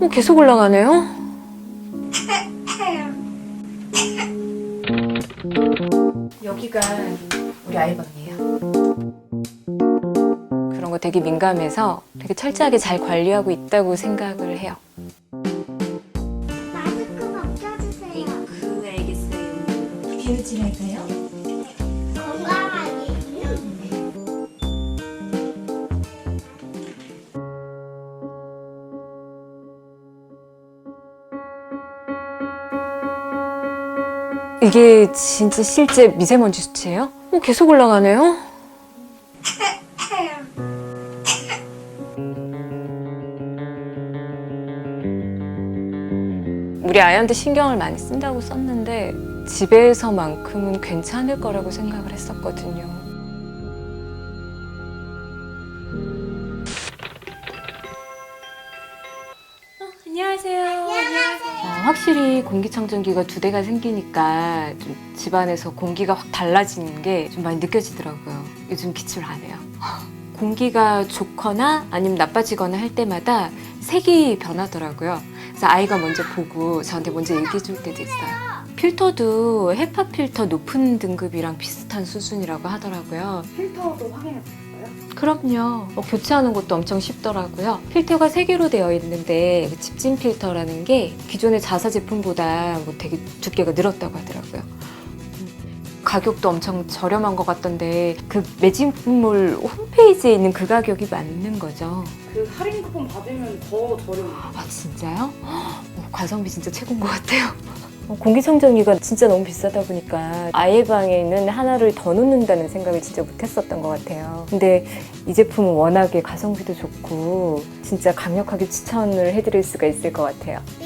어, 계속 올라가네요? 여기가 우리 아이 방이에요. 그런 거 되게 민감해서 되게 철저하게 잘 관리하고 있다고 생각을 해요. 마스크 벗겨주세요. 그 알겠어요. 비누칠할까요? 이게 진짜 실제 미세먼지 수치예요? 어, 계속 올라가네요? 우리 아이한테 신경을 많이 쓴다고 썼는데 집에서만큼은 괜찮을 거라고 생각을 했었거든요. 확실히 공기청정기가 두 대가 생기니까 좀 집안에서 공기가 확 달라지는 게 좀 많이 느껴지더라고요. 요즘 기침을 안 해요. 공기가 좋거나 아니면 나빠지거나 할 때마다 색이 변하더라고요. 그래서 아이가 먼저 보고 저한테 먼저 얘기해 줄 때도 있어요. 필터도 헤파 필터 높은 등급이랑 비슷한 수준이라고 하더라고요. 필터도 확인해 보셨어요? 그럼요. 어, 교체하는 것도 엄청 쉽더라고요. 필터가 세 개로 되어 있는데 그 집진 필터라는 게 기존의 자사 제품보다 뭐 되게 두께가 늘었다고 하더라고요. 음, 가격도 엄청 저렴한 것 같던데 그 매진물 홈페이지에 있는 그 가격이 맞는 거죠. 그 할인 쿠폰 받으면 더 저렴해요. 아 진짜요? 어, 가성비 진짜 최고인 것 같아요. 어, 공기청정기가 진짜 너무 비싸다 보니까 아예 방에는 하나를 더 놓는다는 생각을 진짜 못했었던 것 같아요. 근데 이 제품은 워낙에 가성비도 좋고 진짜 강력하게 추천을 해드릴 수가 있을 것 같아요. 네.